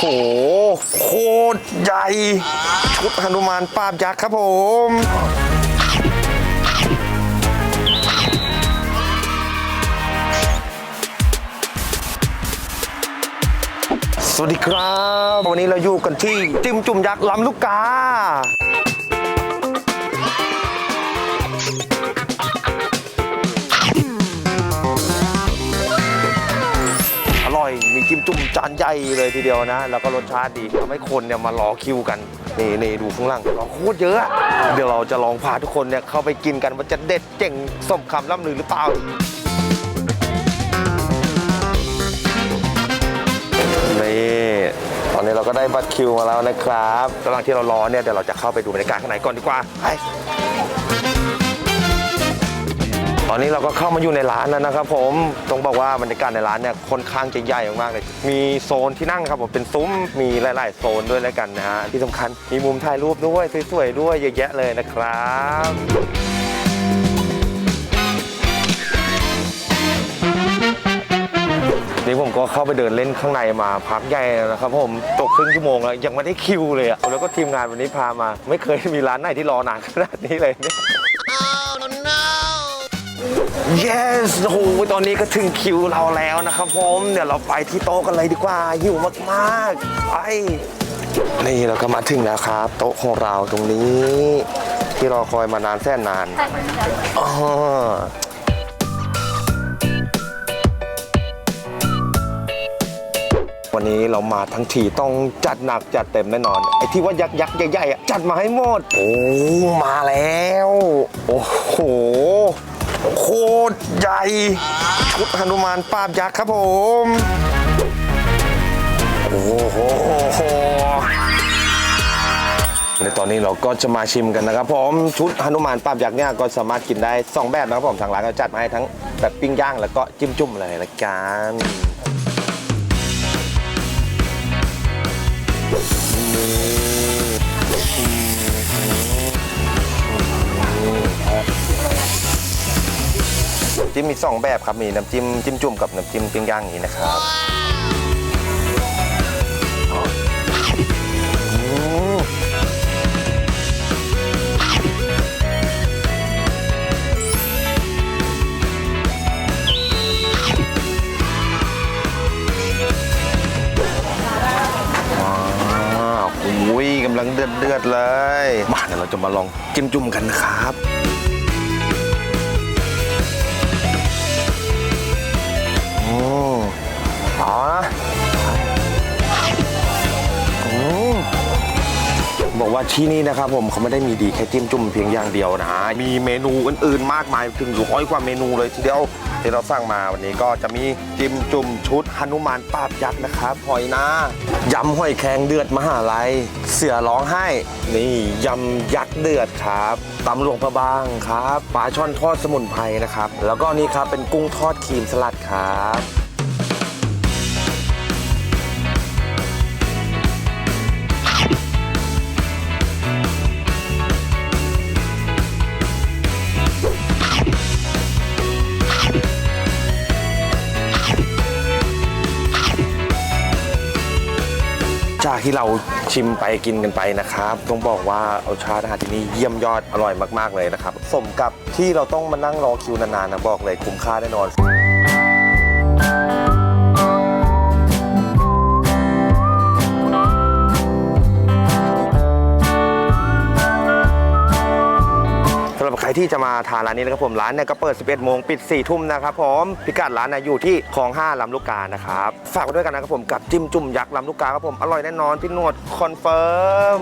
โห โคตรใหญ่ ชุดหนุมานปราบยักษ์ครับผม สวัสดีครับ วันนี้เราอยู่กันที่จิ้มจุ่มยักษ์ลำลูกกา จิ้มจุ่มจานใหญ่เลยทีเดียวนะ แล้วก็รสชาติดีทำให้คนเนี่ยมารอคิวกันนี่นี่ดูข้างล่างรอโคตรเยอะอะเดี๋ยวเราจะลองพาทุกคนเนี่ยเข้าไปกินกันว่าจะเด็ดเจ๋งสมคำล่ำลือหรือเปล่านี่ตอนนี้เราก็ได้บัตรคิวมาแล้วนะครับระหว่างที่เรารอเนี่ยเดี๋ยวเราจะเข้าไปดูบรรยากาศข้างในก่อนดีกว่าไป อนนี้เราก็เข้ามาอยู่ในร้านแล้วนะครับ ผมต้องบอกว่าบรรยากาศในร้านเนี่ยค่อนข้างจะใหญ่มากๆเลย มีโซนที่นั่งครับผมเป็นซุ้มมีหลาย ๆ โซนด้วยแล้วกันนะฮะที่สำคัญมีมุมถ่ายรูปด้วยสวยๆด้วยเยอะแยะเลยนะครับนี่ผมก็เข้าไปเดินเล่นข้างในมาพักใหญ่นะครับผมตกครึ่งชั่วโมงแล้วยังไม่ได้คิวเลยอะแล้วก็ทีมงานวันนี้พามา ไม่เคยมีร้านไหนที่รอนานขนาดนี้เลยเนี่ย yes โอ้โหตอนนี้ก็ถึงคิวเราแล้วนะครับผมเดี๋ยวเราไปที่โต๊ะกันเลยดีกว่าหิวมากๆไปนี่เราก็มาถึงแล้วครับ โต๊ะของเราตรงนี้ ที่รอคอยมานานแสนนานอ๋อวันนี้เรามาทั้งทีต้องจัดหนักจัดเต็มแน่นอน ไอ้ที่ว่ายักษ์ยักษ์ใหญ่ๆจัดมาให้หมด โอ้มาแล้ว โอ้โห โคตรใหญ่ ชุดหนุมานปราบยักษ์ครับผม โอ้โหในตอนนี้เราก็จะมาชิมกันนะครับผมชุดหนุมานปราบยักษ์เนี่ยก็สามารถกินได้ 2 แบบนะครับผมทางร้านก็จัดมาให้ทั้งแบบปิ้งย่างแล้วก็จิ้มจุ่มเลยละกัน จิ้มมี2แบบครับ มีน้ำจิ้มจิ้มจุ่มกับน้ำจิ้มปิ้งย่างอย่างนี้นะครับอืมว้าวอุ้ยกำลังเดือดเดือดเลย มาเดี๋ยวเราจะมาลองจิ้มจุ่มกันนะครับ อ๋ออืมบอกว่าที่นี่นะครับผมเขาไม่ได้มีดีแค่จิ้มจุ่มเพียงอย่างเดียวนะ มีเมนูอื่นๆ มากมายถึงร้อยกว่าเมนูเลยทีเดียวที่เราสั่งมาวันนี้ก็จะมีจิ้มจุ่มชุดหนุมานปราบยักษ์นะครับหอยนายำหอยแครงเดือดมหาลัย เสือร้องไห้ นี่ยำยักษ์เดือดครับตำหลวงพระบางครับปลาช่อนทอดสมุนไพรนะครับ แล้วก็นี่ครับเป็นกุ้งทอดครีมสลัดครับ จากที่เราชิมไปกินกันไปนะครับ ต้องบอกว่ารสชาติอาหารที่นี่เยี่ยมยอดอร่อยมากๆเลยนะครับ สมกับที่เราต้องมานั่งรอคิวนานๆนะบอกเลยคุ้มค่าแน่นอน ที่จะมาทานร้านนี้นะครับผมร้านเนี่ยก็เปิด 11 โมงปิด 4 ทุ่มนะครับผมพิกัดร้านนะอยู่ที่คลอง 5ลำลูกกานะครับฝากไว้ด้วยกันนะครับผมกับจิ้มจุ่มยักษ์ลำลูกกาครับผมอร่อยแน่นอนพี่นวดคอนเฟิร์ม